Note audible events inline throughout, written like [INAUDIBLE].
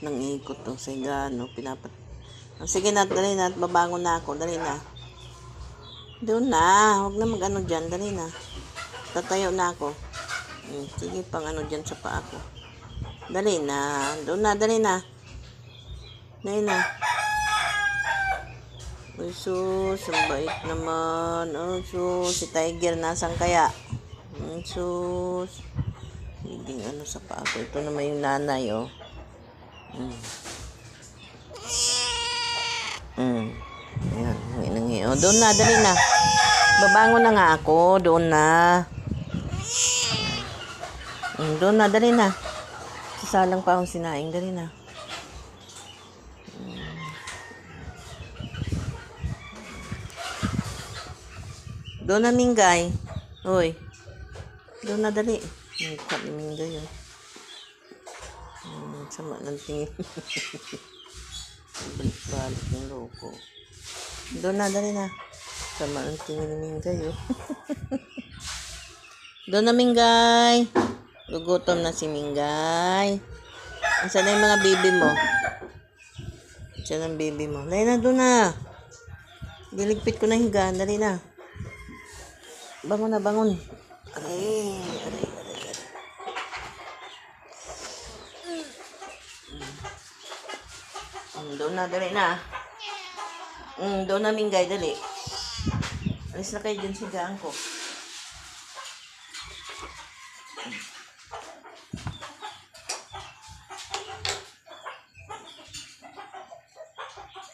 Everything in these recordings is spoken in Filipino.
ng ikot to sa gano, pinapat... Oh, sige na, dali na, babangon na ako, dali na. Doon na, huwag na mag-ano dyan, dali na. Tatayo na ako. Hmm, sige, pang ano dyan sa paa ko. Dali na, doon na, dali na. Dali na. Uy, sus, ang bait naman. Oh, sus, si Tiger, nasan kaya? Mm, sus. Hindi ano sa paa ko. Ito naman yung nanay, oh. Mm. Mm. Ayan, nangi. Oh, doon na, dali na. Babangon na nga ako. Doon na. Mm, doon na, dali na. Sasalang pa akong sinaing. Dali na. Doon na, Mingay. Hoy. Doon na, dali. Ang mukha ni Mingay, oh. Hmm, sama ng tingin. [LAUGHS] Balik-balik ng loko. Doon na, dali na. Sama ng tingin ni Mingay, oh. [LAUGHS] Doon na, Mingay. Gugutom na si Mingay. Asan na yung mga baby mo? Asan ang baby mo? Dali na, doon na. Giligpit ko na higaan. Dali na. Bangon na, bangon. Aray, aray, aray, aray. Mm, doon na, dali na. Mm, doon na, Mingay, dali. Alis na kayo dyan sa higaan ko.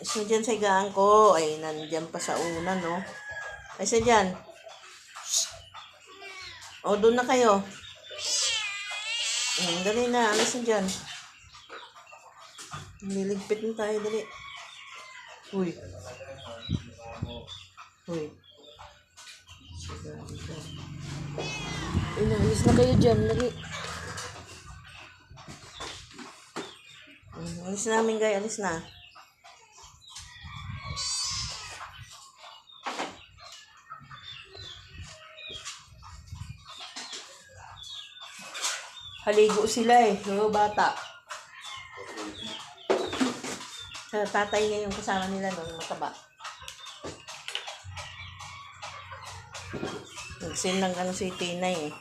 Isa dyan sa higaan ko. Ay, nandyan pa sa una, no? Ay, isa dyan. O, doon na kayo. Hmm, dali na. Alis na dyan. Niligpit na tayo, dali. Uy. Uy. Uy, alis na kayo dyan. Hmm, alis na namin, guys. Alis na. Haligo sila eh, mga bata. Sa tatay niya yung kasama nila noon, mataba. Nagsin lang ano si Tinay eh.